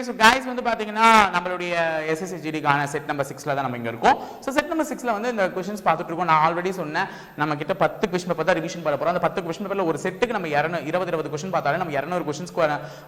Anyway so guys வந்து பார்த்தீங்கன்னா நம்மளுடைய எஸ்எஸ்சிஜிடிக்கான செட் நம்பர் சிக்ஸில் தான் நம்ம இங்கே இருக்கோம். ஸோ செட் நம்பர் சிக்ஸில் வந்து இந்த கொஷின்ஸ் பார்த்துட்டு இருக்கோம். நான் ஆல்ரெடி சொன்னேன். நம்ம கிட்ட பத்து கொஷின் பேப்பர் தான் ரிவிஷன் பண்ண போகிறோம் அந்த பத்து கொஷின் பேப்பர்ல ஒரு செட்டுக்கு நம்ம இரநூ இருபது இருபது கொஷின் பார்த்தாலே நம்ம இரநூறு கொஸ்டின்ஸ்க்கு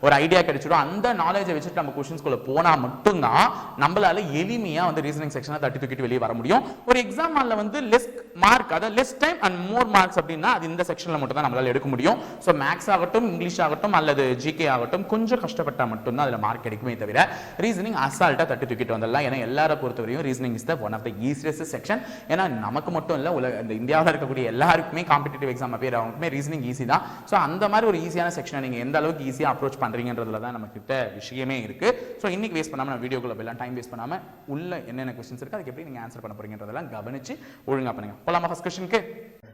ஒரு ஐடியா கிடைச்சிடும். அந்த நாலேஜை வச்சுட்டு நம்ம கொஷின்ஸ்குள்ளே போனால் மட்டும்தான் நம்மளால எளிமையாக வந்து ரீசனிங் செக்ஷனை தட்டி தூக்கிட்டு வெளியே வர முடியும். ஒரு எக்ஸாம் ஹாலில் வந்து லெஸ் மார்க் அதாவது less time and more marks அப்படின்னா அது இந்த செக்ஷனில் மட்டும் தான் நம்மளால் எடுக்க முடியும். ஸோ மேக்ஸ் ஆகட்டும் இங்கிலீஷ் ஆகட்டும் அல்லது ஜிகே ஆகட்டும் கொஞ்சம் கஷ்டப்பட்டால் மட்டும்தான் அதில் மார்க் கிடைக்குமே தவிர ரீசனிங் அசால்ட்டாக தட்டி தூக்கிட்டு வந்துடலாம். ஏன்னா எல்லாரை பொறுத்தவரையும் reasoning is the one of the easiest section ஏன்னா நமக்கு மட்டும் இல்லை உலக இந்த இந்தியாவில் இருக்கக்கூடிய எல்லாருக்குமே காம்படிட்டிவ் எக்ஸாம் அப்பியர் அவங்களுக்குமே ரீசனிங் ஈஸி தான். ஸோ அந்த மாதிரி ஒரு ஈஸியான செக்ஷனை நீங்கள் எந்த அளவுக்கு ஈஸியாக அப்ரோச் பண்ணுறீங்கிறதுல தான் நம்ம கிட்ட விஷயமே இருக்கு. ஸோ இன்னைக்கு வேஸ்ட் பண்ணாம நான் வீடியோக்குள்ள எல்லாம் டைம் வேஸ்ட் பண்ணாம உள்ள என்னென்ன கொஸ்டின்ஸ் இருக்கு அதுக்கு எப்படி நீங்க ஆன்சர் பண்ண போறீங்கன்றதெல்லாம் கவனிச்சு ஒழுங்கா பண்ணுங்க. போலாமா ஃபஸ்ட் கொஸ்டினுக்கு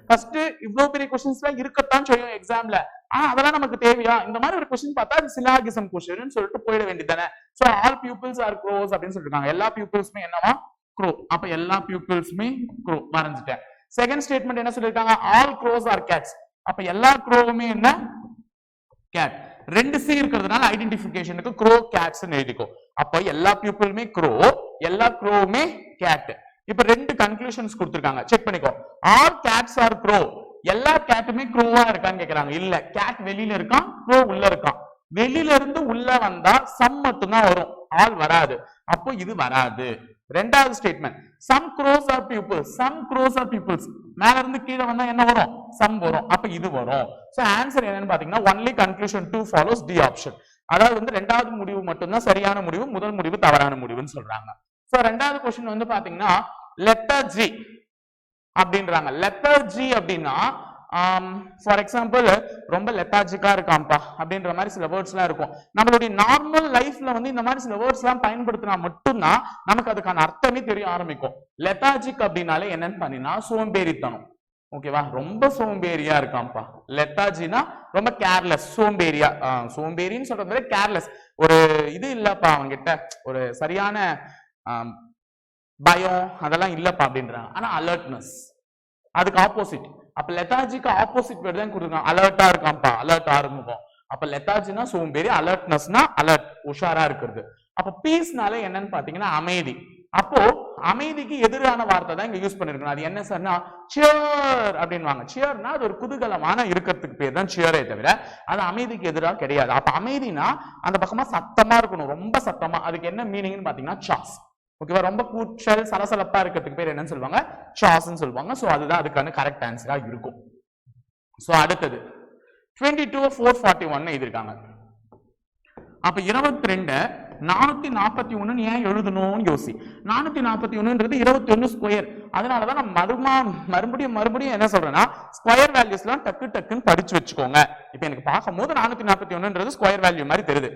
ஃபர்ஸ்ட் இவ்வளவு பெரிய கொஸ்டின்ஸ்லாம் இருக்கத்தான் செய்யும் எக்ஸாம்ல ஆஹ் அதெல்லாம் நமக்கு தேவையா? இந்த மாதிரி ஒரு கொஸ்டின் பார்த்தா அது சிலாகிசம் கொஸ்டின் சொல்லிட்டு போயிட வேண்டியதானே so all peoples are crows அப்படின்னு சொல்லிருக்காங்க. எல்லா பீப்புள்ஸுமே என்னவா? க்ரோ அப்ப எல்லா பியூப்பிள்ஸுமே க்ரோ வரைஞ்சிட்டேன் செகண்ட் ஸ்டேட்மெண்ட் என்ன சொல்லிருக்காங்க? ஆல் க்ரோஸ் ஆர் கேட்ஸ் அப்ப எல்லா க்ரோவுமே என்ன? கேட் ரெண்டு சி இருக்கிறதுனால ஐடென்டிபிகேஷனுக்கு க்ரோ கேட்ஸ் எழுதிக்கும் அப்ப எல்லா பீப்புளுமே க்ரோ எல்லா க்ரோவுமே கேட் இப்ப ரெண்டு கன்க்ளூஷன்ஸ் கொடுத்துருக்காங்க. செக் பண்ணிக்கோ. ஆல் கேட்ஸ் ஆர் க்ரோ எல்லா கேட்டுமே க்ரோவா இருக்கான்னு கேக்குறாங்க. இல்ல கேட் வெளியில இருக்கான் க்ரோ உள்ள இருக்கான். வெளியில இருந்து உள்ள வந்தா சம் மட்டும்தான் வரும். ஆல் வராது. அப்போ இது வராது. ரெண்டாவது statement some crows are people some crows are peoples மேல இருந்து கீழே வந்தா என்ன வரும்? சம் வரும். அப்ப இது வரும். சோ ஆன்சர் என்னன்னு பாத்தீங்கன்னா only conclusion two follows D option அதாவது வந்து ரெண்டாவது முடிவு மட்டும்தான் சரியான முடிவு முதல் முடிவு தவறான முடிவுன்னு சொல்றாங்க. சோ ரெண்டாவது கொஸ்டின் வந்து பாத்தீங்கன்னா லெட்டர் ஜி அப்படின்றாங்க. லெட்டர் ஜி அப்படின்னா ஃபார் எக்ஸாம்பிள் ரொம்ப லெத்தாஜிக்கா இருக்காம்ப்பா அப்படின்ற மாதிரி சில வேர்ட்ஸ் எல்லாம் இருக்கும். நம்மளுடைய நார்மல் லைஃப்ல வந்து இந்த மாதிரி சில வேர்ட்ஸ் எல்லாம் பயன்படுத்தினா மட்டும்தான் நமக்கு அதுக்கான அர்த்தமே தெரிய ஆரம்பிக்கும். லெத்தாஜிக் அப்படின்னாலே என்னன்னு பண்ணினா சோம்பேறித்தனம். ஓகேவா ரொம்ப சோம்பேறியா இருக்காம்ப்பா. லெத்தாஜினா ரொம்ப கேர்லெஸ் சோம்பேறியா ஆஹ் சோம்பேறின்னு சொல்றது கேர்லெஸ் ஒரு இது இல்லப்பா அவங்கிட்ட ஒரு சரியான பயம் அதெல்லாம் இல்லப்பா அப்படின்றாங்க. ஆனா அலர்ட்னஸ் அதுக்கு ஆப்போசிட் அப்ப லெத்தாஜிக்கு ஆப்போசிட் வேர்டு தான் கொடுத்துருக்காங்க அலர்ட்டா இருக்கான்ப்பா. அலர்ட் ஆரம்பிக்கும் அப்ப லெத்தாஜினா சோம்பேறி அலர்ட்னஸ்னா அலர்ட் உஷாரா இருக்கிறது. அப்ப பீஸ்னால என்னன்னு பாத்தீங்கன்னா அமைதி. அப்போ அமைதிக்கு எதிரான வார்த்தை தான் இங்க யூஸ் பண்ணிருக்கணும் அது என்ன சார்னா சியர் அப்படின்வாங்க சியர்னா அது ஒரு குதூகலமான இருக்கிறதுக்கு பேர் தான் சியரே தவிர அது அமைதிக்கு எதிராக கிடையாது. அப்ப அமைதினா அந்த பக்கமா சத்தமா இருக்கணும். ரொம்ப சத்தமா. அதுக்கு என்ன மீனிங்னு பாத்தீங்கன்னா சாஸ் ஓகேவா ரொம்ப கூச்சல் சலசலப்பா இருக்கிறதுக்கு பேர் என்னன்னு சொல்லுவாங்க? சாஸ்ன்னு சொல்லுவாங்க. ஸோ அதுதான் அதுக்கான கரெக்ட் ஆன்சரா இருக்கும். ஸோ அடுத்தது. டுவெண்ட்டி டூ ஃபோர் ஃபார்ட்டி ஒன்னு எழுதியிருக்காங்க. அப்ப இருபத்தி ரெண்டு நானூத்தி நாற்பத்தி ஒண்ணு ஏன் எழுதணும்னு யோசி. நானூத்தி நாற்பத்தி ஒண்ணுன்றது இருபத்தி ஒண்ணு ஸ்கொயர் அதனாலதான் நான் மறுமா மறுபடியும் மறுபடியும் என்ன சொல்றேன்னா ஸ்கொயர் வேல்யூஸ்லாம் டக்கு டக்குன்னு படிச்சு வச்சுக்கோங்க. இப்ப எனக்கு பார்க்கும்போது நானூத்தி நாற்பத்தி ஒண்ணுன்றது ஸ்கொயர் வேல்யூ மாதிரி தெரியுது.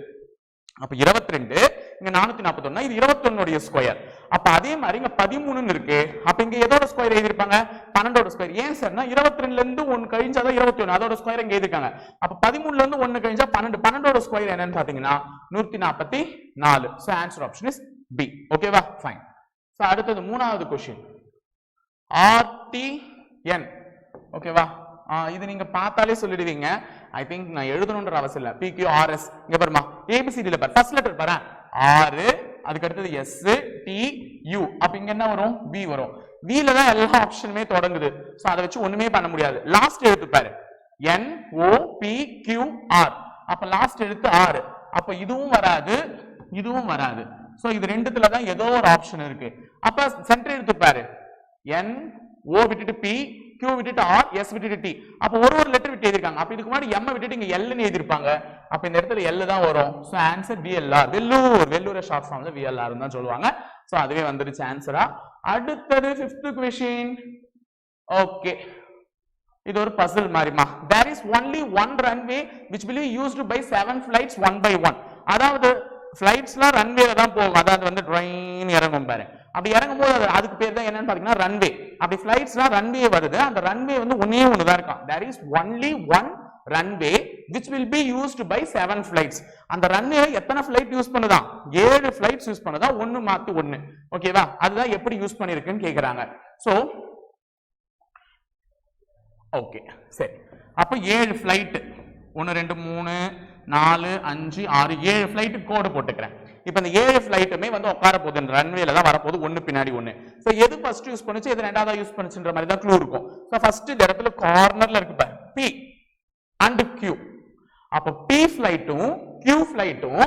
அப்ப இருபத்தி ரெண்டு இங்க நானூத்தி நாற்பத்தி ஒண்ணு இது இருபத்தொன்னுடைய ஸ்கொயர் அப்ப அதே மாதிரி இங்க பதிமூணுன்னு இருக்கு. அப்ப இங்க எதோட ஸ்கொயர் எழுதிருப்பாங்க பன்னெண்டோட ஸ்கொயர் ஏன் சார்னா இருபத்தி ரெண்டுல இருந்து ஒன்னு கழிஞ்சாதான் இருபத்தி ஒண்ணு அதோட ஸ்கொயர் இங்க எழுதிருக்காங்க அப்ப பதிமூணுல இருந்து ஒன்னு கழிஞ்சா பன்னெண்டு. பன்னெண்டோட ஸ்கொயர் என்னன்னு பாத்தீங்கன்னா நூத்தி நாற்பத்தி நாலு so answer option is B ஓகேவா ஃபைன் சோ அடுத்தது மூணாவது கொஸ்டின் ஆர்டிஎன் ஓகேவா இது நீங்க பார்த்தாலே சொல்லிடுவீங்க. ஐ திங்க் நான் எழுதணுன்ற அவசியம் இல்லை. பிக்யூ ஆர்எஸ் இங்க பாருமா ஏபிசிடில பாரு. ஃபர்ஸ்ட் லெட்டர் பாரு. ஆறு அதுக்கு அடுத்தது எஸ் டி யூ அப்ப இங்க என்ன வரும்? பி வரும். வில தான் எல்லா ஆப்ஷனுமே தொடங்குது. ஸோ அதை வச்சு ஒண்ணுமே பண்ண முடியாது. லாஸ்ட் எழுத்து பாரு. N O P Q R அப்ப லாஸ்ட் எழுத்து ஆறு அப்ப இதுவும் வராது. இதுவும் வராது. ஸோ இது ரெண்டுத்துல தான் ஏதோ ஒரு ஆப்ஷன் இருக்கு. அப்ப சென்டர் எழுத்து பாரு. என் ஓ விட்டுட்டு பி கியூ விட்டுட்டு ஆர் எஸ் விட்டுட்டு டி அப்ப ஒரு ஒரு லெட்டர் விட்டு எழுதிருக்காங்க அப்ப இதுக்கு முன்னாடி எம் விட்டுட்டு இங்க எல்னு எழுதிருப்பாங்க அப்ப இந்த இடத்துல எல் தான் வரும். So answer VLR Vellore Vellore short ஃபார்ம்ல விஎல்ஆர் தான் சொல்லுவாங்க. சோ அதுவே வந்துருச்சு ஆன்சரா அடுத்தது ஃபிஃப்த் கொஷின் ஓகே இது ஒரு puzzle மாதிரிமா there is only one runway which will used by seven flights one by one அதாவது ஃப்ளைட்ஸ்லாம் ரன்வேல தான் போகும். அதாவது வந்து ட்ரெயின் இறங்கும் பாரு. அப்படி இறங்கும் போது அதுக்கு பேர் தான் என்னன்னு பாத்தீங்கன்னா ரன்வே அப்படி ஃப்ளைட்ஸ்லாம் ரன்வே வருது. அந்த ரன்வே வந்து ஒன்னே ஒன்று தான் இருக்கும். There is only one runway which will be used by seven flights அந்த ரன்வே எத்தனை ஃபிளைட் யூஸ் பண்ணுதான்? ஏழு ஃபிளைட்ஸ் யூஸ் பண்ணுதா ஒன்று மாற்றி ஒன்று ஓகேவா அதுதான் எப்படி யூஸ் பண்ணியிருக்குன்னு கேட்குறாங்க ஸோ ஓகே சரி. அப்போ ஏழு ஃப்ளைட்டு ஒன்று ரெண்டு மூணு நாலு அஞ்சு ஆறு ஏழு ஃப்ளைட்டு கோடு போட்டுக்கிறேன். இப்போ இந்த ஏழு ஃப்ளைட்டுமே வந்து உட்கார போகுது. ரன்வேல தான் வரப்போகுது. ஒன்று பின்னாடி ஒன்று ஸோ எது ஃபர்ஸ்ட் யூஸ் பண்ணுச்சு? எது ரெண்டாவதாக யூஸ் பண்ணுச்சுன்ற மாதிரி தான் க்ளூ இருக்கும். ஸோ ஃபர்ஸ்ட் இந்த இடத்துல கார்னர்ல இருக்கு பாரு. பி அண்ட் கியூ அப்போ பி ஃப்ளைட்டும் Q ஃப்ளைட்டும்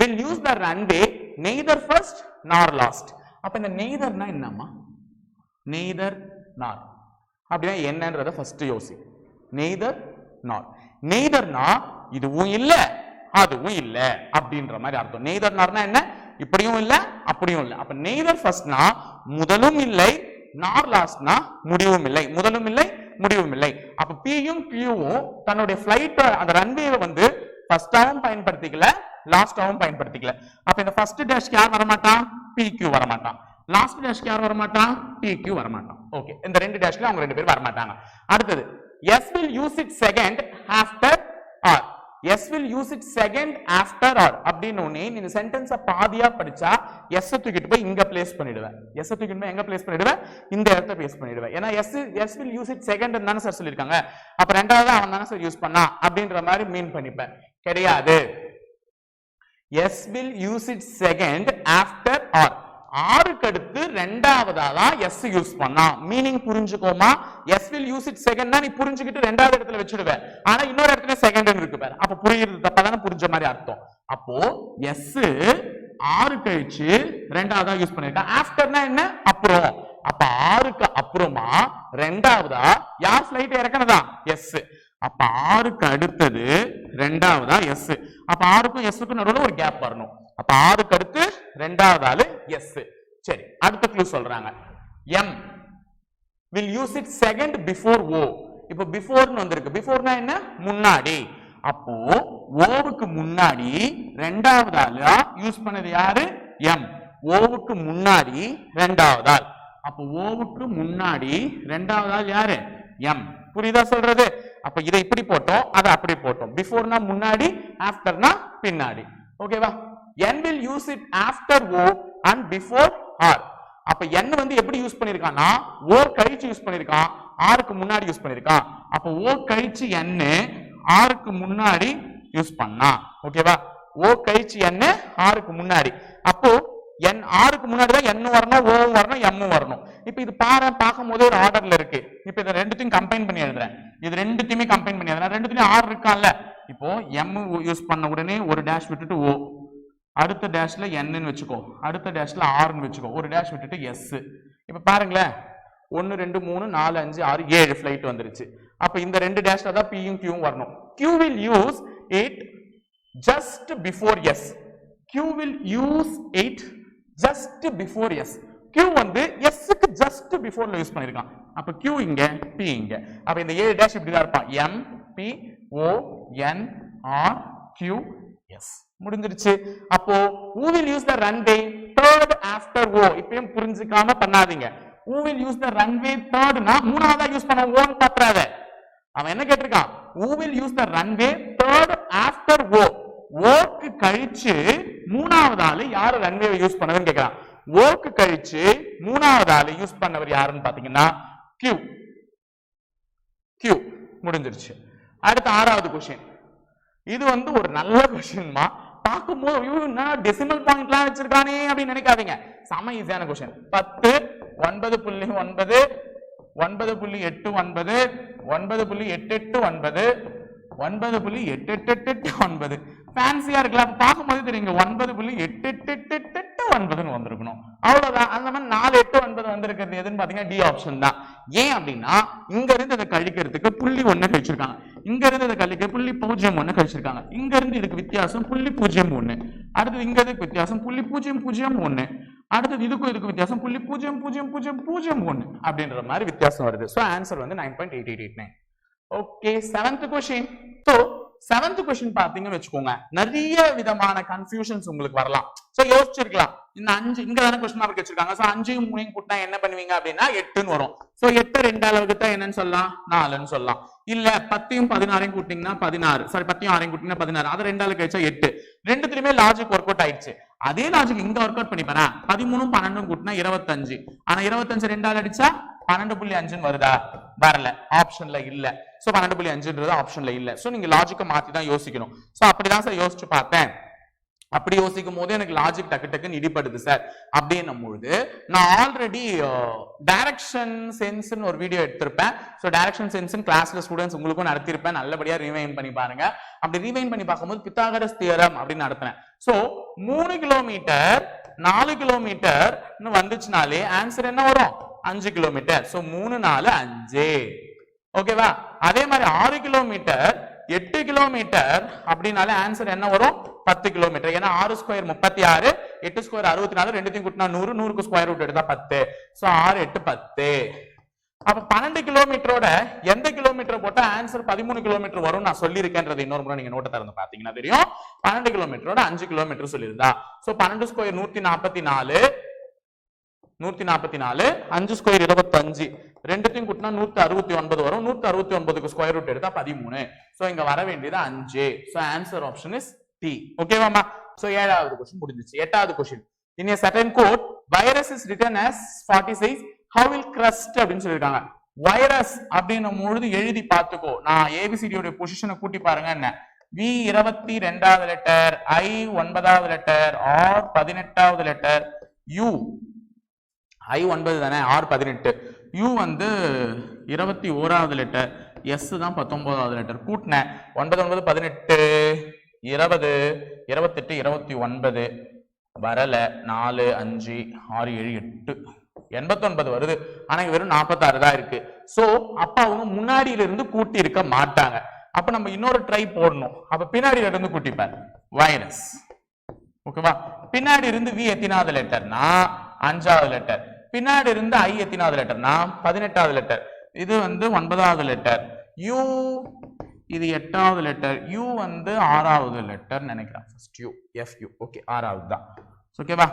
will use the runway neither first nor last அப்போ இந்த நெய்தர்னா என்னம்மா? நெய்தர் நார் அப்படின்னா என்னன்றத ஃபர்ஸ்ட் யோசி. நெய்தர் நார் நெய்தர்னா இதுவும் இல்லை அதுவும் இல்லை அப்படின்ற மாதிரி அர்த்தம். நெய்தர்னார்னா என்ன? இப்படியும் இல்லை அப்படியும் இல்லை. அப்ப நெய்தர் ஃபர்ஸ்ட்னா முதலும் இல்லை நார் லாஸ்ட்னா முடிவும் இல்லை. முதலும் இல்லை முடிவும் இல்லை. அப்ப பியும் கியூவும் தன்னுடைய ஃபிளைட் அந்த ரன்வேவை வந்து ஃபர்ஸ்டாகவும் பயன்படுத்திக்கல லாஸ்டாகவும் பயன்படுத்திக்கல. அப்ப இந்த ஃபர்ஸ்ட் டேஷ்க்கு யார் வரமாட்டான்? பி கியூ வரமாட்டான். லாஸ்ட் டேஷ்க்கு யார் வரமாட்டான்? பி கியூ வரமாட்டான். ஓகே இந்த ரெண்டு டேஷ்ல அவங்க ரெண்டு பேரும் வரமாட்டாங்க. அடுத்தது S will use it second after R S will use it second after R அப்படின்னு உடனே நீ இந்த சென்டென்ஸை பாதியா படிச்சா எஸ் தூக்கிட்டு போய் இங்க பிளேஸ் பண்ணிடுவேன். எஸ் தூக்கிட்டு போய் எங்க பிளேஸ் பண்ணிடுவேன்? இந்த இடத்த பிளேஸ் பண்ணிடுவேன். ஏன்னா S S will use it second தானே சார் சொல்லியிருக்காங்க. அப்ப ரெண்டாவது அவன் தானே சார் யூஸ் பண்ணா அப்படின்ற மாதிரி மீன் பண்ணிப்பேன். கிடையாது. S will use it second after R ஆறுக்கு அடுத்து ரெண்டாவதா தான் எஸ் யூஸ் பண்ணா? Meaning புரிஞ்சுக்கோமா? S will use it second நீ புரிஞ்சுக்கிட்டு ரெண்டாவது இடத்துல வச்சிடுவேன் ஆனா இன்னொரு இடத்துல செகண்ட் இருக்கு பாரு. அப்ப புரியுறது தப்பா தானே புரிஞ்ச மாதிரி அர்த்தம். அப்போ எஸ் ஆறு கழிச்சு ரெண்டாவதா யூஸ் பண்ணிருக்கேன் ஆஃப்டர்னா என்ன? அப்புறம். அப்ப ஆறுக்கு அப்புறமா ரெண்டாவதா யார் ஸ்லைட் இறக்கணதா எஸ் அப்ப ஆறுக்கு அடுத்தது ரெண்டாவதா எஸ் அப்ப ஆறுக்கும் எஸ்ஸுக்கும் நடுவில் ஒரு கேப் வரணும். அப்ப ஆறுக்கு அடுத்து ரெண்டாவது ஆளு எஸ் சரி அடுத்த க்ளூ சொல்றாங்க. M will use it second before O இப்போ பிஃபோர்னு வந்திருக்கு. பிஃபோர்னா என்ன? முன்னாடி. அப்போ ஓவுக்கு முன்னாடி ரெண்டாவது ஆளா யூஸ் பண்ணது யாரு? எம் ஓவுக்கு முன்னாடி ரெண்டாவது ஆள். அப்போ ஓவுக்கு முன்னாடி ரெண்டாவது ஆள் யாரு? எம் புரியுதா சொல்றது? அப்ப இதை இப்படி போட்டோம் அதை அப்படி போட்டோம். பிஃபோர்னா முன்னாடி ஆஃப்டர்னா பின்னாடி. ஓகேவா N will use it after O and before R அப்ப n வந்து எப்படி யூஸ் பண்ணிருக்கான்னா ஓ கழிச்சு யூஸ் பண்ணிருக்கான் ஆருக்கு முன்னாடி யூஸ் பண்ணிருக்கான் அப்ப ஓ கழிச்சு n ஆருக்கு முன்னாடி யூஸ் பண்ணா. ஓகேவா ஓ கழிச்சு n ஆருக்கு முன்னாடி. அப்போ n ஆருக்கு முன்னாடி தான் n வரணும் ஓ வரணும் m வரணும். இப்போ இது பாரு பார்க்கும் போதே ஒரு ஆர்டர்ல இருக்கு. இப்போ இதை ரெண்டுத்தையும் கம்பைன் பண்ணி எழுதுறேன். இது ரெண்டுத்தையுமே கம்பைன் பண்ணி எழுதுறேன். ரெண்டுத்தையும் ஆர் இருக்கான்ல இப்போ m யூஸ் பண்ண உடனே ஒரு டேஷ் விட்டுட்டு ஓ அடுத்த டேஷில் என்னன்னு வச்சுக்கோ. அடுத்த டேஷ்ல ஆறுன்னு வச்சுக்கோ. ஒரு டேஷ் விட்டுட்டு எஸ் இப்போ பாருங்களேன். ஒன்று ரெண்டு மூணு நாலு அஞ்சு ஆறு ஏழு ஃப்ளைட் வந்துருச்சு. அப்போ இந்த ரெண்டு டேஷில் தான் பியும் கியூவும் வரணும். Q will use it just before S Q will use it just before S Q வந்து எஸ்ஸுக்கு ஜஸ்ட் பிஃபோர்ல யூஸ் பண்ணியிருக்கான் அப்போ கியூ இங்க பி இங்க. அப்போ இந்த ஏழு டேஷ் இப்படி தான் இருப்பான். M P O N R Q S முடிஞ்சிருச்சு. அப்போ who will use the runway third after o? இப்பயும் புரிஞ்சுக்காம பண்ணாதீங்க. who will use the runway மூணாவதா யூஸ் பண்ண ஓன்னு பாத்துறாத அவன் என்ன கேட்டிருக்கான்? who will use the runway third after o? ஓக்கு கழிச்சு மூணாவது ஆளு யாரு ரன்வே யூஸ் பண்ணதுன்னு கேட்கிறான் ஓக்கு கழிச்சு மூணாவது ஆளு யூஸ் பண்ணவர் யாருன்னு பாத்தீங்கன்னா கியூ கியூ முடிஞ்சிருச்சு. அடுத்து ஆறாவது கொஸ்டின் இது வந்து ஒரு நல்ல கொஸ்டின்மா பார்க்கும்போது ஐயோ என்ன டெசிமல் பாயிண்ட்லாம் வச்சிருக்கானே? அப்படின்னு நினைக்காதீங்க. செம ஈஸியான கொஸ்டின் பத்து ஒன்பது புள்ளி ஒன்பது ஒன்பது புள்ளி எட்டு ஒன்பது ஒன்பது புள்ளி எட்டு எட்டு ஒன்பது ஒன்பது புள்ளி எட்டு எட்டு எட்டு எட்டு ஒன்பது. ஃபேன்சியா இருக்கலாம். பார்க்கும்போது தெரியுங்க ஒன்பது புள்ளி எட்டு எட்டு எட்டு எட்டு எட்டு ஒன்பதுன்னு வந்திருக்கணும். அவ்வளவுதான். அந்த மாதிரி நாலு எட்டு ஒன்பது வந்திருக்கிறது எதுன்னு பாத்தீங்கன்னா டி ஆப்ஷன் தான். ஏன் அப்படின்னா இங்க இருந்து இதை கழிக்கிறதுக்கு புள்ளி ஒண்ணு கழிச்சிருக்காங்க. இங்க இருந்து இதை கழிக்க புள்ளி பூஜ்ஜியம் ஒன்னு கழிச்சிருக்காங்க. இங்க இருந்து இதுக்கு வித்தியாசம் புள்ளி பூஜ்ஜியம் ஒண்ணு. அடுத்தது இங்க இதுக்கு வித்தியாசம் புள்ளி பூஜ்ஜியம் பூஜ்ஜியம் ஒண்ணு. அடுத்தது இதுக்கும் இதுக்கு வித்தியாசம் புள்ளி பூஜ்ஜியம் பூஜ்ஜியம் பூஜ்ஜியம் பூஜ்ஜியம் ஒன்று அப்படின்ற மாதிரி வித்தியாசம் வருது. ஸோ ஆன்சர் வந்து nine point eight eight eight nine okay seventh question so seventh question பாத்தீங்கன்னு வச்சுக்கோங்க. நிறைய விதமான கன்ஃபியூஷன்ஸ் உங்களுக்கு வரலாம். ஸோ யோசிச்சிருக்கலாம். இந்த அஞ்சு இங்க தானே கொஸ்டின் மார்க் வச்சிருக்காங்க. ஸோ அஞ்சையும் மூணையும் கூட்டினா என்ன பண்ணுவீங்க அப்படின்னா எட்டுன்னு வரும். ஸோ எட்டு ரெண்டு அளவுக்கு தான் என்னன்னு சொல்லலாம்? நாலுன்னு சொல்லலாம். இல்ல பத்தையும் பதினாறையும் கூட்டிங்கன்னா பதினாறு. சாரி பத்தையும் ஆறையும் கூட்டிங்கன்னா பதினாறு. அது ரெண்டு அளவுக்கு வச்சா எட்டு. ரெண்டுத்துலயுமே லாஜிக் ஒர்க் அவுட் ஆயிடுச்சு. அதே லாஜிக் இங்க ஒர்க் அவுட் பண்ணி பாரு பதிமூணும் பன்னெண்டும் கூட்டினா இருபத்தஞ்சு. ஆனா இருபத்தஞ்சு ரெண்டாள் அடிச்சா பன்னெண்டு புள்ளி அஞ்சுன்னு வருதா? வரல. ஆப்ஷன்ல இல்ல. சோ பன்னெண்டு புள்ளி அஞ்சுன்றது ஆப்ஷன்ல இல்ல. சோ நீங்க லாஜிக்கை மாத்தி தான் யோசிக்கணும். சோ அப்படிதான் சார் யோசிச்சு பார்த்தேன். அப்படி யோசிக்கும் போது எனக்கு லாஜிக் டக்கு டக்குன்னு இடிப்படுது சார் அப்படின்னும் பொழுது நான் ஆல்ரெடி டைரக்ஷன் சென்ஸ்னு ஒரு வீடியோ எடுத்திருப்பேன். ஸோ டைரக்ஷன் சென்ஸ்னு கிளாஸ்ல ஸ்டூடெண்ட்ஸ் உங்களுக்கும் நடத்திருப்பேன் நல்லபடியா ரிவைன் பண்ணி பாருங்க. அப்படி ரிவைன் பண்ணி பார்க்கும்போது பித்தாகரஸ் தியரம் அப்படின்னு நடத்தினேன். ஸோ மூணு கிலோமீட்டர் நாலு கிலோமீட்டர் வந்துச்சுனாலே ஆன்சர் என்ன வரும்? அஞ்சு கிலோமீட்டர் ஸோ மூணு நாலு அஞ்சு. ஓகேவா அதே மாதிரி ஆறு கிலோமீட்டர் எட்டு கிலோமீட்டர் அப்படின்னாலே ஆன்சர் என்ன வரும்? பத்து கிலோமீட்டர் ஏன்னா ஆறு ஸ்கொயர் முப்பத்தி ஆறு எட்டு ஸ்கொயர் அறுபத்தி நாலு ரெண்டுத்தையும் கூட்டினா நூறு நூறுக்கு ஸ்கொயர் ரூட் எடுத்தா பத்து. ஸோ ஆறு எட்டு பத்து. அப்ப பன்னெண்டு கிலோமீட்டரோட எந்த கிலோமீட்டர் போட்டா ஆன்சர் பதிமூணு கிலோமீட்டர் வரும் நான் சொல்லியிருக்கேன்றது இன்னொரு முறை நீங்க நோட்டை திறந்து பாத்தீங்கன்னா தெரியும். பன்னெண்டு கிலோமீட்டரோட அஞ்சு கிலோமீட்டர் சொல்லியிருந்தா. சோ பன்னெண்டு ஸ்கொயர் நூத்தி நாற்பத்தி நாலு நூத்தி நாற்பத்தி நாலு அஞ்சு ஸ்கொயர் இருபத்தஞ்சு. ரெண்டுத்தையும் கூட்டினா நூத்தி அறுபத்தி ஒன்பது வரும். நூத்தி அறுபத்தி ஒன்பதுக்கு ஸ்கொயர் ரூட் எடுத்தா பதிமூணு. சோ இங்க வர வேண்டியது அஞ்சு. So answer option is D ஓகேவாமா so ஏழாவது கொஸ்டின் முடிஞ்சிச்சு. எட்டாவது question in a certain code virus is written as 46 how will crest அப்படின்னு சொல்லியிருக்காங்க. வைரஸ் அப்படின்னும் பொழுது எழுதி பார்த்துக்கோ. நான் ஏபிசிடியோட பொசிஷனை கூட்டி பாருங்க என்ன. வி இருபத்தி ரெண்டாவது லெட்டர் ஐ ஒன்பதாவது லெட்டர் ஆர் பதினெட்டாவது லெட்டர் யூ ஐ ஒன்பது தானே? ஆர் பதினெட்டு. யூ வந்து இருபத்தி ஓராவது லெட்டர் எஸ் தான் பத்தொன்பதாவது லெட்டர் கூட்டினேன் ஒன்பது ஒன்பது பதினெட்டு. இருபது இருபத்தெட்டு இருபத்தி ஒன்பது. வரல. நாலு அஞ்சு ஆறு ஏழு எட்டு. எண்பத்தொன்பது வருது. ஆனா வெறும் நாற்பத்தாறு தான் இருக்கு. சோ அப்ப அவங்க முன்னாடியில இருந்து கூட்டி இருக்க மாட்டாங்க. அப்ப நம்ம இன்னொரு ட்ரை போடணும். அப்ப பின்னாடியில இருந்து கூட்டிப்பார். வைரஸ் ஓகேவா பின்னாடி இருந்து வி எத்தினாவது லெட்டர்னா அஞ்சாவது லெட்டர் பின்னாடி இருந்து ஐ எத்தினாவது லெட்டர்னா பதினெட்டாவது லெட்டர் இது வந்து ஒன்பதாவது லெட்டர் யூ இது எட்டாவது லெட்டர் யூ வந்து ஆறாவது லெட்டர் நினைக்கிறேன். First U F U okay ஆறாவது தான். ஓகேவா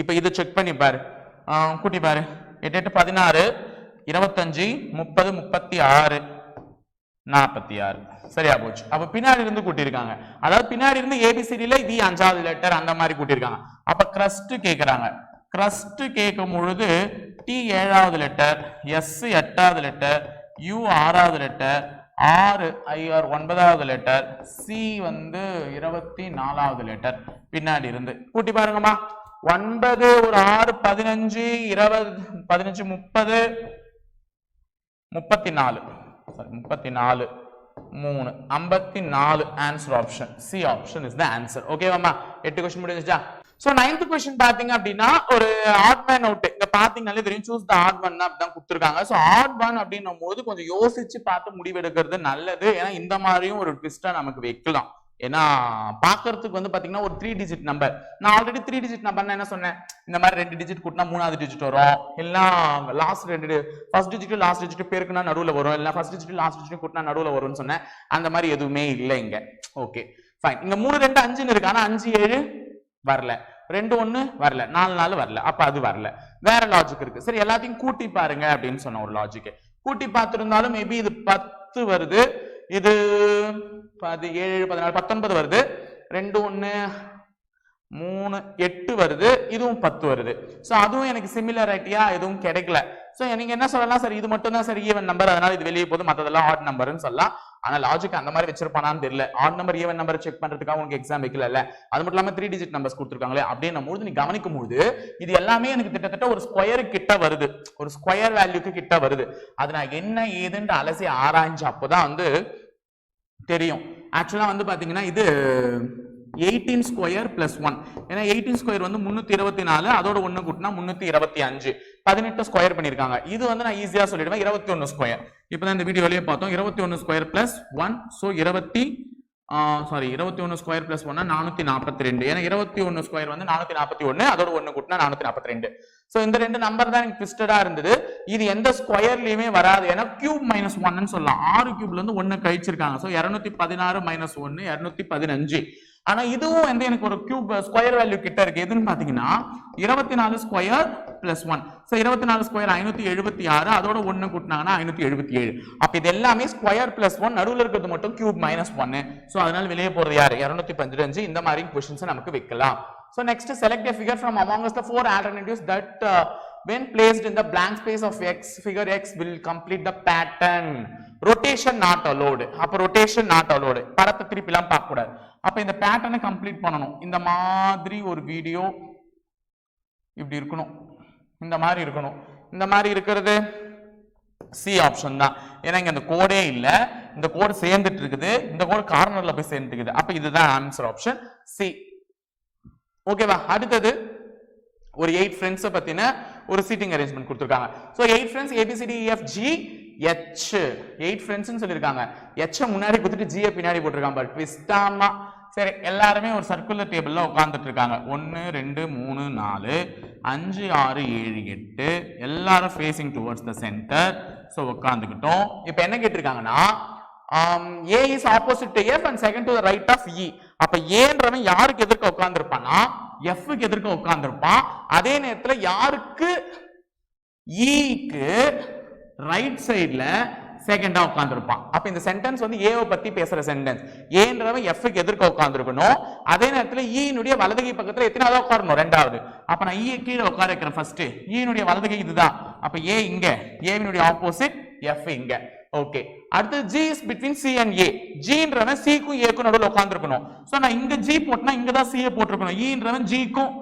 இப்போ இது செக் பண்ணி பாரு. கூட்டி பாரு. எட்டு எட்டு பதினாறு இருபத்தஞ்சு முப்பது முப்பத்தி ஆறு. நாற்பத்தி ஆறு. சரியா போச்சு. அப்ப பின்னாடி இருந்து கூட்டியிருக்காங்க. அதாவது பின்னாடி இருந்து ஏபிசிடியில் வி அஞ்சாவது லெட்டர் அந்த மாதிரி கூட்டியிருக்காங்க. அப்ப கிரஸ்ட் கேட்குறாங்க கிரஸ்ட் கேட்கும் பொழுது டி ஏழாவது லெட்டர் எஸ் எட்டாவது லெட்டர் யூ ஆறாவது லெட்டர் ஆறு ஐஆர் ஒன்பதாவது லெட்டர் சி வந்து இருபத்தி நாலாவது லெட்டர் பின்னாடி இருந்து. கூட்டி பாருங்கம்மா. ஒன்பது ஒரு ஆறு பதினஞ்சு இருபது பதினஞ்சு முப்பது முப்பத்தி நாலு. சாரி முப்பத்தி நாலு மூணு ஐம்பத்தி நாலு answer option C option is the answer ஓகேவாம்மா எட்டு கொஸ்டின் முடிஞ்சிச்சா? சோ நைன்த் கொஸ்டின் பாத்தீங்க அப்படின்னா ஒரு ஆட் மேன் அவுட் இங்க பாத்தீங்கன்னாலே தெரியும் சூஸ் த ஆட் ஒன் அப்படிதான் கொடுத்துருக்காங்க. சோ ஆட் ஒன் அப்படின்னும் போது கொஞ்சம் யோசிச்சு பார்த்து முடிவெடுக்கிறது நல்லது. ஏன்னா இந்த மாதிரியும் ஒரு ட்விஸ்டா நமக்கு வைக்கலாம். ஏன்னா பாக்குறதுக்கு வந்து பாத்தீங்கன்னா ஒரு த்ரீ டிஜிட் நம்பர் நான் ஆல்ரெடி த்ரீ டிஜிட் நம்பர் என்ன சொன்னேன்? இந்த மாதிரி ரெண்டு டிஜிட் கூட்டினா மூணாவது டிஜிட் வரும். இல்லைன்னா லாஸ்ட் ரெண்டு ஃபர்ஸ்ட் டிஜிட் லாஸ்ட் டிஜிட் பேருக்குன்னா நடுவில் வரும். இல்லை ஃபர்ஸ்ட் டிஜிட் லாஸ்ட் டிஜிட் கூட்டினா நடுவில் வரும்னு சொன்னேன். அந்த மாதிரி எதுவுமே இல்லை இங்க. ஓகே ஃபைன் இங்க மூணு ரெண்டு அஞ்சுன்னு இருக்கு. ஆனா அஞ்சு ஏழு? வரல. ரெண்டு ஒன்று வரல. நாலு நாள் வரல. அப்ப அது வரல. வேற லாஜிக் இருக்கு. சரி எல்லாத்தையும் கூட்டி பாருங்க அப்படின்னு சொன்ன ஒரு லாஜிக் கூட்டி பார்த்துருந்தாலும் மேபி இது பத்து வருது. இது பதி ஏழு பதினாலு பத்தொன்பது வருது. ரெண்டு ஒன்று மூணு எட்டு வருது இதுவும் பத்து வருது. ஸோ அதுவும் எனக்கு சிமிலரிட்டியா எதுவும் கிடைக்கல. ஸோ நீங்க என்ன சொல்லலாம்? சரி இது மட்டும் தான் சரி ஈவன் நம்பர் அதனால இது வெளியே போது மற்றதெல்லாம் ஆட் நம்பர்னு சொல்லலாம். ஆனா லாஜிக் அந்த மாதிரி வச்சிருப்பானான்னு தெரியல. Odd number even number check பண்றதுக்காக உனக்கு எக்ஸாம் வைக்கல அது மட்டும் இல்லாம த்ரீ டிஜிட் நம்பர்ஸ் கொடுத்துருக்காங்களே? அப்படின்னும் போது நீ கவனிக்கும் போது இது எல்லாமே எனக்கு கிட்டத்தட்ட ஒரு ஸ்கொயர் கிட்ட வருது. ஒரு ஸ்கொயர் வேல்யூக்கு கிட்ட வருது. அது நான் என்ன ஏதுன்ட்டு அலசி ஆராய்ஞ்சு அப்போதான் வந்து தெரியும். ஆக்சுவலா வந்து பாத்தீங்கன்னா இது எயிட்டீன் ஸ்கொயர் பிளஸ் ஒன் ஏன்னா எயிட்டீன் ஸ்கொயர் வந்து முன்னூத்தி இருபத்தி நாலு அதோட ஒண்ணு கூட்டினா முன்னூத்தி இருபத்தி அஞ்சு. பதினெட்டு ஸ்கொயர் பண்ணிருக்காங்க இது வந்து நான் ஈஸியா சொல்லிடுவேன். இருபத்தி ஒன்னு ஸ்கொயர் இப்பதான் இந்த வீடியோலயே பார்த்தோம். இருபத்தி ஒன்னு ஸ்கொயர் பிளஸ் ஒன் ஸோ இருபத்தி சாரி இருபத்தி ஒன்னு ஸ்கொயர் பிளஸ் ஒன்னா நானூத்தி நாற்பத்தி ரெண்டு. ஏன்னா இருபத்தி ஒன்னு ஸ்கொயர் வந்து நானூத்தி நாற்பத்தி ஒன்னு அதோட ஒண்ணு கூட்டினா நானூத்தி நாற்பத்தி ரெண்டு. சோ இந்த ரெண்டு நம்பர் தான் எனக்கு ட்விஸ்டடா இருந்தது. இது எந்த ஸ்கொயர்லயுமே வராது. ஏன்னா கியூப் மைனஸ் ஒன்னு சொல்லலாம். ஆறு கியூப்ல இருந்து ஒன்னு கழிச்சிருக்காங்க. சோ இருநூத்தி பதினாறு மைனஸ் ஒன்னு இருநூத்தி பதினஞ்சு. ஆனா இதுவும் வந்து எனக்கு ஒரு கியூப் ஸ்கொயர் வேல்யூ கிட்ட இருக்கு. எதுன்னு பாத்தீங்கன்னா இருபத்தி நாலு ஸ்கொயர் பிளஸ் ஒன் ஸோ இருபத்தி நாலு ஸ்கொயர் ஐநூத்தி எழுபத்தி ஆறு அதோட ஒன்று கூட்டினாங்கன்னா ஐநூத்தி எழுபத்தி ஏழு. அப்ப இது எல்லாமே ஸ்கொயர் பிளஸ் ஒன் நடுவில் இருக்கிறது மட்டும் கியூப் மைனஸ் ஒன்னு ஸோ அதனால வெளியே போறது யாரு? இருநூத்தி பதினஞ்சு. இந்த மாதிரி கொஸ்டின்ஸ் நமக்கு வைக்கலாம். So next select figure from amongst the four alternatives that alternatives that uh, when placed in the blank space of x figure x will complete the pattern. Rotation not allowed. அப்ப rotation not allowed. படத்தை திருப்பிலாம் பார்க்க கூடாது அப்போ இந்த பேட்டர்னை complete பண்ணணும். இந்த மாதிரி ஒரு வீடியோ இப்படி இருக்கணும். இந்த மாதிரி இருக்கணும். இந்த மாதிரி இருக்கிறது சி ஆப்ஷன் தான். ஏன்னா இங்கே இந்த கோடே இல்லை. இந்த கோடு சேர்ந்துட்டு இருக்குது. இந்த கோடு கார்னரில் போய் சேர்ந்துட்டு இருக்குது. இதுதான் ஆன்சர் ஆப்ஷன் சி ஓகேவா அடுத்தது ஒரு எயிட் ஃப்ரெண்ட்ஸை பற்றின ஒரு சீட்டிங் அரேஞ்ச்மெண்ட் கொடுத்துருக்காங்க. So eight friends A B C D F G H eight ஃப்ரெண்ட்ஸ்னு சொல்லியிருக்காங்க. எச்சை முன்னாடி கொடுத்துட்டு ஜியை பின்னாடி போட்டிருக்காங்க. பட் ட்விஸ்டாமா சரி எல்லாருமே ஒரு சர்க்குலர் டேபிளில் உட்காந்துட்டு இருக்காங்க ஒன்று ரெண்டு மூணு நாலு அஞ்சு ஆறு ஏழு எட்டு எல்லாரும் facing towards the center so உட்காந்துக்கிட்டோம் இப்போ என்ன கேட்டிருக்காங்கன்னா A is opposite to F and second to the right of E அப்போ ஏன்றவன் யாருக்கு எதிர்க்க உட்காந்துருப்பானா எஃப்க்கு எதிர்க்க உட்காந்துருப்பான் அதே நேரத்தில் யாருக்கு ஈக்கு ரைட் சைடில் செகண்டா உட்காந்துருப்பான் அப்ப இந்த சென்டென்ஸ் வந்து ஏவை பத்தி பேசுற சென்டென்ஸ் ஏன்றவன் எஃப்க்கு எதிர்க்க உட்காந்துருக்கணும் அதே நேரத்துல ஈனுடைய வலதுகை பக்கத்துல எத்தனாவது உட்காரணும்? ரெண்டாவது. அப்ப நான் ஈ கீழே உட்கார வைக்கிறேன் ஃபர்ஸ்ட் ஈனுடைய வலதுகை இதுதான். அப்ப ஏ இங்க ஏவினுடைய ஆப்போசிட் எஃப் இங்க. ஓகே அடுத்து G is between C and A ஜின்றவன் சிக்கும் ஏக்கும் நடுவில் உட்காந்துருக்கணும் சோ நான் இங்க ஜி போட்டுனா இங்க தான் சிஏ போட்டிருக்கணும். ஈன்றவன் ஜிக்கும்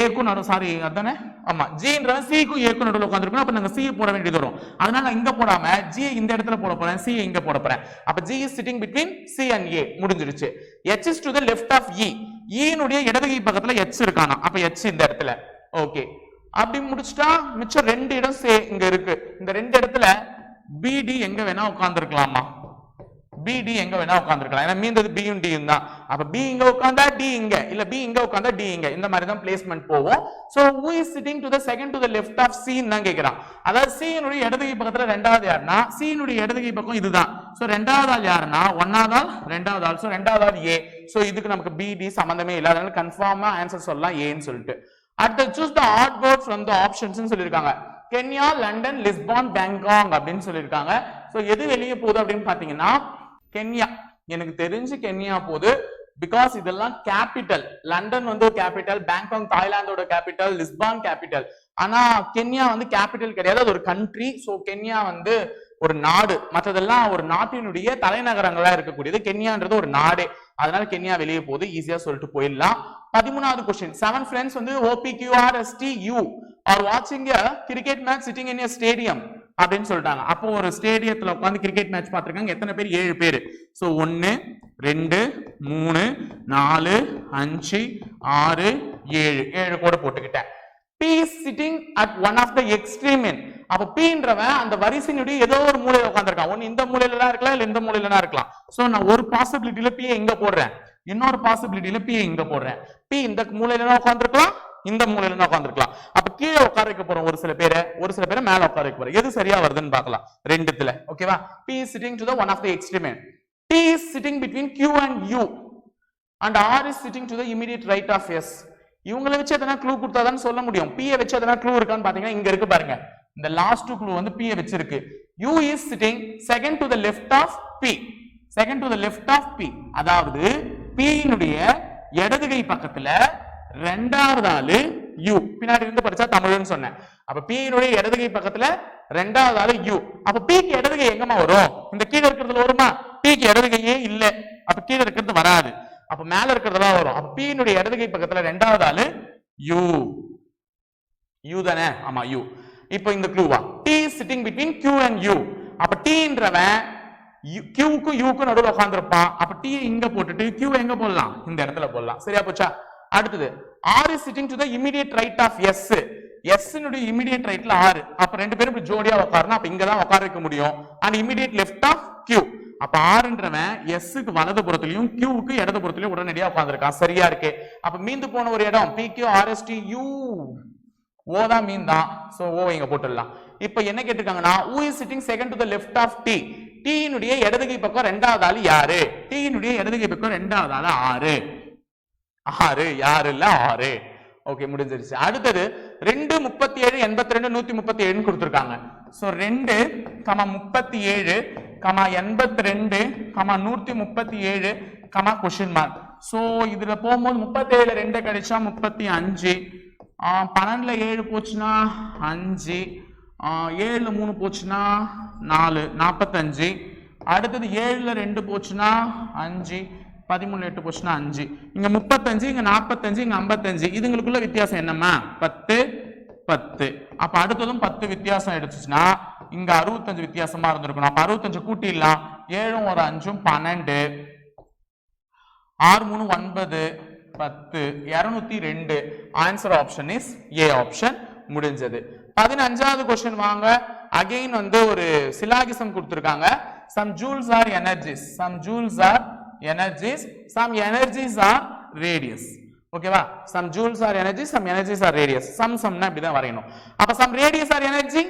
ஏக்கும் நடுவு. சாரி அதானே? ஆமா ஜின்றவன் சிக்கும் ஏக்கும் நடுவில் உட்காந்துருக்கணும் அப்ப நாங்க சி போட வேண்டியது வரும். அதனால நான் இங்க போடாம ஜி இந்த இடத்துல போட போறேன் சி இங்க போட போறேன். அப்ப G is sitting between C and A முடிஞ்சிருச்சு. H is to the left of E ஈனுடைய இடதுகை பக்கத்துல எச் இருக்கானா? அப்ப எச் இந்த இடத்துல. ஓகே அப்படி முடிச்சுட்டா மிச்சம் ரெண்டு இடம் சே இங்க இருக்கு. இந்த ரெண்டு இடத்துல பிடி எங்க வேணா பி டி எங்க வேணா உட்காந்துருக்கலாம் ஏன்னா மீந்தது பியும் டியும் தான். அப்ப பி இங்க உட்காந்தா டி இங்க. இல்ல பி இங்க உட்காந்தா டி இங்க. இந்த மாதிரி தான் பிளேஸ்மெண்ட் போவோம் so who is sitting to the second to the left of சின்னு தான் கேட்கிறான் அதாவது C இடதுகை பக்கத்துல ரெண்டாவது யாருன்னா சியினுடைய இடதுகை பக்கம் இதுதான். சோ ரெண்டாவது ஆள் யாருன்னா ஒன்னாவது ஆள் ரெண்டாவது ஆள். சோ ரெண்டாவது ஆள் ஏ சோ இதுக்கு நமக்கு பிடி சம்பந்தமே இல்லை. அதனால கன்ஃபார்மா ஆன்சர் சொல்லலாம் ஏன்னு சொல்லிட்டு. அடுத்து choose the odd word from the options சொல்லியிருக்காங்க. கென்யா லண்டன் லிஸ்பான் பேங்காங் அப்படின்னு சொல்லியிருக்காங்க. ஸோ எது வெளியே போகுது அப்படின்னு பார்த்தீங்கன்னா கென்யா. எனக்கு தெரிஞ்சு கென்யா போது பிகாஸ் இதெல்லாம் கேபிட்டல் லண்டன் வந்து ஒரு கேபிட்டல் பேங்காக் தாய்லாந்தோட கேபிட்டல் லிஸ்பான் கேபிட்டல் ஆனா கென்யா வந்து கேபிட்டல் கிடையாது. அது ஒரு கண்ட்ரி ஸோ கென்யா வந்து ஒரு நாடு. மற்றதெல்லாம் ஒரு நாட்டினுடைய தலைநகரங்களா இருக்கக்கூடியது கென்யான்றது ஒரு நாடே. அதனால கென்யா வெளியே போகுது. ஈஸியா சொல்லிட்டு போயிடலாம். பதிமூணாவது கொஸ்டின் செவன் ஃப்ரெண்ட்ஸ் வந்து O P Q R S T U are வாட்சிங் cricket match sitting in stadium அப்படின்னு சொல்லிட்டாங்க. அப்போ ஒரு ஸ்டேடியத்துல உட்காந்து கிரிக்கெட் மேட்ச் பார்த்துருக்காங்க. எத்தனை பேர்? ஏழு பேர். ஸோ ஒன்னு ரெண்டு மூணு நாலு அஞ்சு ஆறு ஏழு. ஏழு கூட போட்டுக்கிட்டேன். P sitting at one of the extreme end அப்ப பீன்றவன் அந்த வரிசையினுடைய ஏதோ ஒரு மூலையில உட்காந்துருக்கான் ஒன்னு இந்த மூலையில இருக்கலாம் இல்ல இந்த மூலையில இருக்கலாம். சோ நான் ஒரு பாசிபிலிட்டியில பி எங்க போடுறேன். இன்னொரு பாசிபிலிட்டியில பி இங்க போடுறேன். பி இந்த மூலையில உட்காந்துருக்கலாம் இந்த மூலையில தான் உட்காந்துருக்கலாம் அப்ப கீழே உட்கார வைக்க போறோம் ஒரு சில பேரை ஒரு சில பேரை மேல உட்கார வைக்க போறோம். எது சரியா வருதுன்னு பார்க்கலாம். ரெண்டுத்துல ஓகேவா P sitting to the one of the extreme P is sitting between Q and U and R is sitting to the immediate right of S இவங்களை வச்சு எதனா க்ளூ கொடுத்தாதான் சொல்ல முடியும். பியை வச்சு எதனா க்ளூ இருக்கான்னு பாத்தீங்கன்னா இங்க இருக்கு பாருங்க. இந்த லாஸ்ட் க்ளூ வந்து பியை வச்சிருக்கு. U is sitting second to the left of P second to the left of P அதாவது பியினுடைய இடதுகை பக்கத்துல ரெண்டாவது ஆளு யூ பின்னாடி இருந்து படிச்சா தமிழ்னு சொன்னேன். அப்ப பியினுடைய இடதுகை பக்கத்துல ரெண்டாவது ஆளு யூ அப்ப பிக்கு இடதுகை எங்கம்மா வரும்? இந்த கீழே இருக்கிறதுல வருமா? பிக்கு இடதுகையே இல்ல. அப்ப கீழே இருக்கிறது வராது. அப்ப மேல இருக்கிறதெல்லாம் வரும். அப்ப பியினுடைய இடதுகை பக்கத்துல ரெண்டாவது ஆளு யூ யூ தானே? ஆமா யூ இப்போ இந்த க்ளூவா T sitting between Q and U அப்ப டீன்றவன் கியூக்கும் யூக்கும் நடுவில் உட்காந்துருப்பான் அப்ப டி இங்க போட்டுட்டு கியூ எங்க போடலாம்? இந்த இடத்துல போடலாம். சரியா போச்சா? அடுத்தது R is sitting to the immediate right of S S immediate ரைட்ல ஆறு அப்ப ரெண்டு பேரும் இப்படி ஜோடியா உட்காருனா அப்ப இங்க தான் உட்கார வைக்க முடியும். And immediate left of Q அப்ப ஆறுன்றவன் எஸ்ஸுக்கு வலது புறத்துலயும் கியூக்கு இடது புறத்துலயும் உடனடியா உட்காந்துருக்கான் சரியா இருக்கு. அப்ப மீந்து போன ஒரு இடம் P Q R S T U O தான் மீன் தான். ஸோ ஓ இங்க போட்டுடலாம். இப்போ என்ன கேட்டிருக்காங்கன்னா who is sitting second to the left of T டீயினுடைய இடதுகை பக்கம் ரெண்டாவது ஆள் யாரு? டீயினுடைய இடதுகை பக்கம் ரெண்டாவது ஆள் ஆறு. ஆறு யாரு இல்ல ஆறு. ஓகே முடிஞ்சிருச்சு. அடுத்தது ரெண்டு முப்பத்தி ஏழு எண்பத்தி ரெண்டு நூத்தி முப்பத்தி ஏழுன்னு கொடுத்துருக்காங்க. ஸோ ரெண்டு கமா முப்பத்தி ஏழு கமா எண்பத்தி ரெண்டு கமா நூத்தி முப்பத்தி ஏழு கமா கொஷின் மார்க் ஸோ இதுல போகும்போது முப்பத்தி ஏழு ரெண்டு கிடைச்சா முப்பத்தி அஞ்சு. பன்னெண்டுல ஏழு போச்சுன்னா அஞ்சு. ஏழு மூணு போச்சுன்னா நாலு நாற்பத்தஞ்சு அடுத்தது ஏழில் ரெண்டு போச்சுன்னா அஞ்சு பதிமூணு எட்டு போச்சுன்னா அஞ்சு. இங்கே முப்பத்தஞ்சு இங்கே நாற்பத்தஞ்சு இங்கே ஐம்பத்தஞ்சு. இதுங்களுக்குள்ள வித்தியாசம் என்னம்மா? பத்து பத்து. அப்போ அடுத்ததும் பத்து வித்தியாசம் எடுத்துச்சுன்னா இங்கே அறுபத்தஞ்சு வித்தியாசமாக இருந்திருக்கணும். அப்போ அறுபத்தஞ்சு கூட்டிடலாம். ஏழும் ஒரு அஞ்சும் பன்னெண்டு. ஆறு மூணு ஒன்பது பத்து. இரநூத்தி ரெண்டு. Answer option is A option முடிஞ்சது. பதினஞ்சாவது கொஸ்டின் வாங்க. அகைன் வந்து ஒரு சிலாகிசம் கொடுத்துருக்காங்க. Some joules are energies some joules are energies some energies are radius ஓகேவா some joules are energy some energies are radius some சம்னா இப்படிதான் வரையணும். அப்ப some radius are energy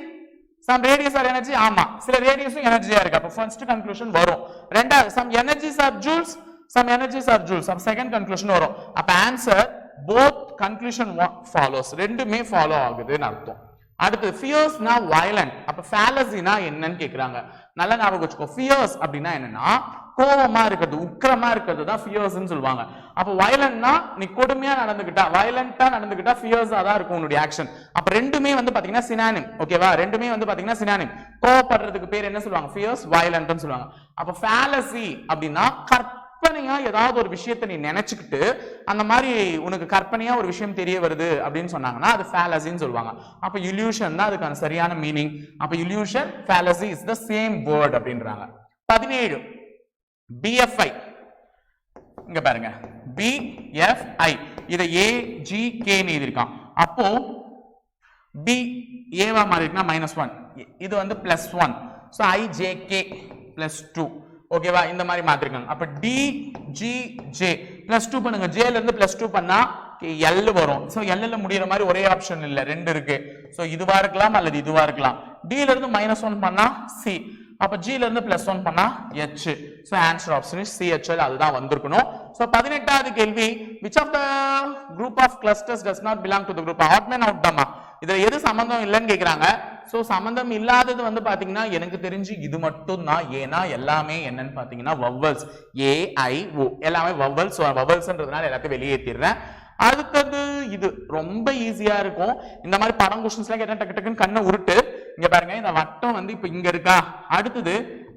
some radius are energy ஆமா. சில ரேடியஸும் எனர்ஜியா இருக்கு. அப்ப ஃபர்ஸ்ட் கன்க்ளூஷன் வரும். ரெண்டாவது some energies are joules some energies are joules அப்ப செகண்ட் கன்க்ளூஷன் வரும். அப்ப ஆன்சர் போத் கன்க்ளூஷன் ஃபாலோஸ் ரெண்டுமே ஃபாலோ ஆகுதுன்னு அர்த்தம். அடுத்து ஃபியர்ஸ்னா வயலண்ட் அப்ப ஃபேலசினா என்னன்னு கேக்குறாங்க. நல்லா ஞாபகம் வச்சுக்கோ. ஃபியர்ஸ் அப்படின்னா என்னன்னா கோபமா இருக்கிறது உக்கிரமா இருக்கிறது தான் ஃபியர்ஸ்ன்னு சொல்லுவாங்க. அப்ப வயலண்ட்னா நீ கொடுமையா நடந்துகிட்டா வயலண்டா நடந்துகிட்டா ஃபியர்ஸா தான் இருக்கும் உன்னுடைய ஆக்ஷன் அப்ப ரெண்டுமே வந்து பாத்தீங்கன்னா சினானிம் ஓகேவா ரெண்டுமே வந்து பாத்தீங்கன்னா சினானிம் கோவப்படுறதுக்கு பேர் என்ன சொல்லுவாங்க? ஃபியர்ஸ் வயலண்ட்னு சொல்லுவாங்க. அப்ப ஃபேலசி அப்படின்னா கற்பனையா ஏதாவது ஒரு விஷயத்தை நீ நினைச்சுக்கிட்டு அந்த மாதிரி உனக்கு கற்பனையா ஒரு விஷயம் தெரிய வருது அப்படின்னு சொன்னாங்கன்னா அது ஃபேலசின்னு சொல்லுவாங்க. அப்ப இல்யூஷன் தான் அதுக்கான சரியான மீனிங் அப்ப illusion fallacy is the same word அப்படின்றாங்க. பதினேழு. பிஎஃப்ஐ இங்க பாருங்க. பிஎஃப்ஐ இதை ஏ ஜி கேன்னு எழுதியிருக்கான். அப்போ பி ஏவா மாறிட்டுனா மைனஸ் ஒன் இது வந்து plus one so I J K plus two ஓகேவா இந்த மாதிரி மாத்திருக்காங்க. அப்ப D G J plus two பண்ணுங்க. ஜேல இருந்து பிளஸ் டூ பண்ணா எல் வரும். ஸோ எல்ல முடியிற மாதிரி ஒரே ஆப்ஷன் இல்ல. ரெண்டு இருக்கு. ஸோ இதுவா இருக்கலாம் அல்லது இதுவா இருக்கலாம். D ல இருந்து மைனஸ் ஒன் பண்ணா சி அப்ப G ல இருந்து பிளஸ் ஒன் பண்ணா H so answer option is C H L அதுதான் வந்திருக்கணும். ஸோ பதினெட்டாவது கேள்வி. Which of the group of clusters does not belong to the group odd man out தம்மா இதுல எது சம்பந்தம் இல்லைன்னு கேக்குறாங்க. சோ சம்பந்தம் இல்லாதது வந்து பாத்தீங்கன்னா எனக்கு தெரிஞ்சு இது மட்டும் தான் ஏன்னா எல்லாமே என்னன்னு பாத்தீங்கன்னா வவ்வல்ஸ் ஏ ஐ ஓ எல்லாமே வவ்வல்ஸ் வவ்வல்ஸ்ன்றதுனால எல்லாத்தையும் வெளியேற்றிடுறேன் அடுத்தது இது. ரொம்ப ஈஸியா இருக்கும். இந்த மாதிரி படம் கொஸ்டின்ஸ்லாம் கேட்டா டக்கு டக்குன்னு கண்ணை உருட்டு. இங்க பாருங்க இந்த வட்டம் வந்து இப்ப இங்க இருக்கா? அடுத்தது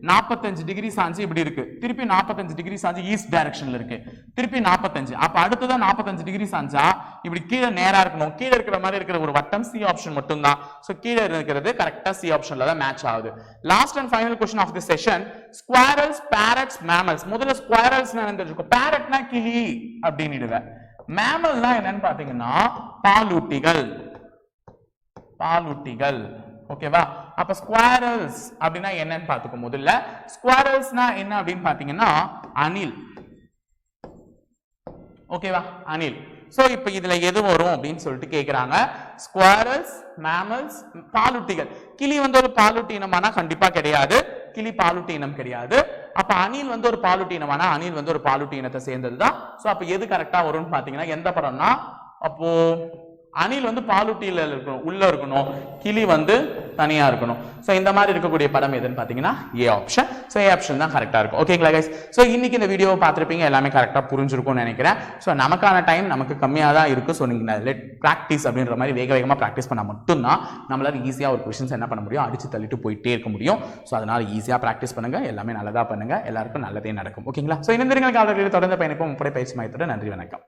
45 டிகிரி சாஞ்சு இப்படி இருக்கு. திருப்பி 45 டிகிரி சாஞ்சு ஈஸ்ட் டைரக்ஷன்ல இருக்கு. திருப்பி 45 அப்ப அடுத்ததா 45 டிகிரி சாஞ்சா இப்படி கீழே நேரா இருக்கணும். கீழே இருக்கிற மாதிரி இருக்கிற ஒரு வட்டம் சி ஆப்ஷன் மட்டும் தான் ஸோ கீழே இருக்கிறது கரெக்டா சி ஆப்ஷன்ல தான் மேட்ச் ஆகுது. Last and final question of the session squirrels parrots mammals முதல்ல ஸ்குவாரல்ஸ் என்ன தெரிஞ்சுக்கோ. பேரட்னா கிளி அப்படின்னு மேமல்னா என்னன்னு பாத்தீங்கன்னா பாலூட்டிகள். பாலூட்டிகள். ஓகேவா அப்ப ஸ்குவாரல்ஸ் அப்படின்னா என்னன்னு பாத்துக்கோ முதல்ல. ஸ்குவாரல்ஸ்னா என்ன அப்படின்னு பாத்தீங்கன்னா அணில். ஓகேவா அணில். ஸோ இப்போ இதுல எது வரும் அப்படின்னு சொல்லிட்டு கேட்குறாங்க ஸ்குவாரல்ஸ் மேமல்ஸ் பாலூட்டிகள். கிளி வந்து ஒரு பாலூட்டி இனமானா கண்டிப்பா கிடையாது. கிளி பாலூட்டி இனம் கிடையாது. அப்ப அணில் வந்து ஒரு பாலூட்டி இனமானா அணில் வந்து ஒரு பாலூட்டி இனத்தை சேர்ந்தது தான் ஸோ அப்போ எது கரெக்டா வரும்னு பாத்தீங்கன்னா எந்த படம்னா அப்போ அணில் வந்து பாலூட்டியில் இருக்கணும் உள்ளே இருக்கணும் கிளி வந்து தனியாக இருக்கணும். ஸோ இந்த மாதிரி இருக்கக்கூடிய படம் எதுன்னு பார்த்தீங்கன்னா A option so A option தான் கரெக்டாக இருக்கும். ஓகேங்களா கைஸ் ஸோ இன்னைக்கு இந்த வீடியோவை பார்த்துருப்பீங்க எல்லாமே கரெக்டாக புரிஞ்சிருக்கும்னு நினைக்கிறேன். ஸோ நமக்கான டைம் நமக்கு கம்மியாக தான் இருக்குது ஸோ நீங்கள் லெட் ப்ராக்டிஸ் அப்படின்ற மாதிரி வேக வேகமாக ப்ராக்டிஸ் பண்ணால் மட்டும்தான் நம்மளால் ஈஸியாக ஒரு கொஷின்ஸ் என்ன பண்ண முடியும்? அடித்து தள்ளிட்டு போயிட்டே இருக்க முடியும். ஸோ அதனால் ஈஸியாக ப்ராக்டிஸ் பண்ணுங்கள் எல்லாமே நல்லதாக பண்ணுங்கள் எல்லாருக்கும் நல்லதே நடக்கும். ஓகேங்களா ஸோ இணைந்திருங்கள் காலர்களில் தொடர்ந்து பயணிப்போம் முப்படை பயிற்சி மையத்தோட நன்றி வணக்கம்.